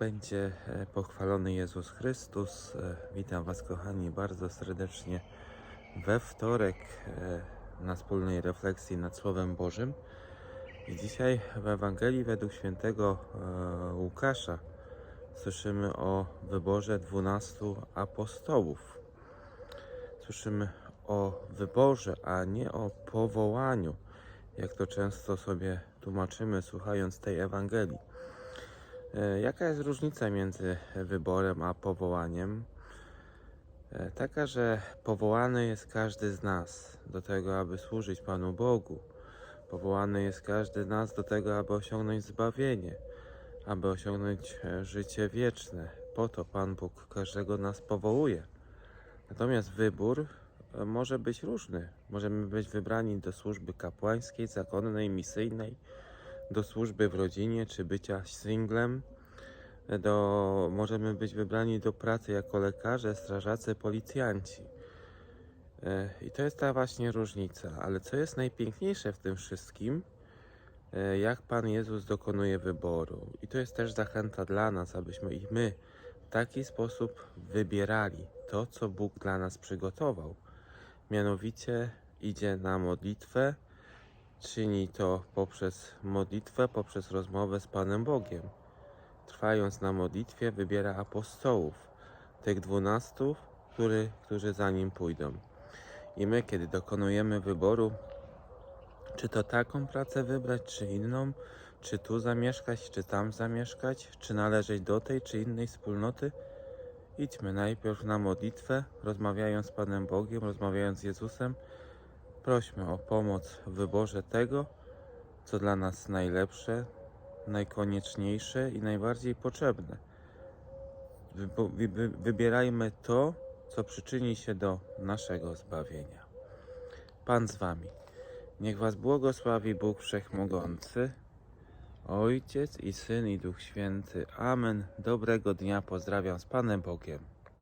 będzie e, pochwalony Jezus Chrystus. E, Witam Was, kochani, bardzo serdecznie we wtorek e, na wspólnej refleksji nad Słowem Bożym. I dzisiaj w Ewangelii według świętego Łukasza słyszymy o wyborze dwunastu apostołów. Słyszymy o wyborze, a nie o powołaniu, jak to często sobie tłumaczymy, słuchając tej Ewangelii. E, Jaka jest różnica między wyborem a powołaniem? E, Taka, że powołany jest każdy z nas do tego, aby służyć Panu Bogu. Powołany jest każdy z nas do tego, aby osiągnąć zbawienie, aby osiągnąć e, życie wieczne. Po to Pan Bóg każdego nas powołuje. Natomiast wybór może być różny. Możemy być wybrani do służby kapłańskiej, zakonnej, misyjnej, do służby w rodzinie czy bycia singlem. Do, możemy być wybrani do pracy jako lekarze, strażacy, policjanci. E, I to jest ta właśnie różnica. Ale co jest najpiękniejsze w tym wszystkim, e, jak Pan Jezus dokonuje wyboru. I to jest też zachęta dla nas, abyśmy i my w taki sposób wybierali to, co Bóg dla nas przygotował. Mianowicie idzie na modlitwę, czyni to poprzez modlitwę, poprzez rozmowę z Panem Bogiem. Trwając na modlitwie, wybiera apostołów, tych dwunastu, którzy za nim pójdą. I my, kiedy dokonujemy wyboru, czy to taką pracę wybrać, czy inną, czy tu zamieszkać, czy tam zamieszkać, czy należeć do tej, czy innej wspólnoty, idźmy najpierw na modlitwę, rozmawiając z Panem Bogiem, rozmawiając z Jezusem, prośmy o pomoc w wyborze tego, co dla nas najlepsze, najkonieczniejsze i najbardziej potrzebne. Wybierajmy to, co przyczyni się do naszego zbawienia. Pan z Wami. Niech Was błogosławi Bóg Wszechmogący, Ojciec i Syn i Duch Święty. Amen. Dobrego dnia. Pozdrawiam z Panem Bogiem.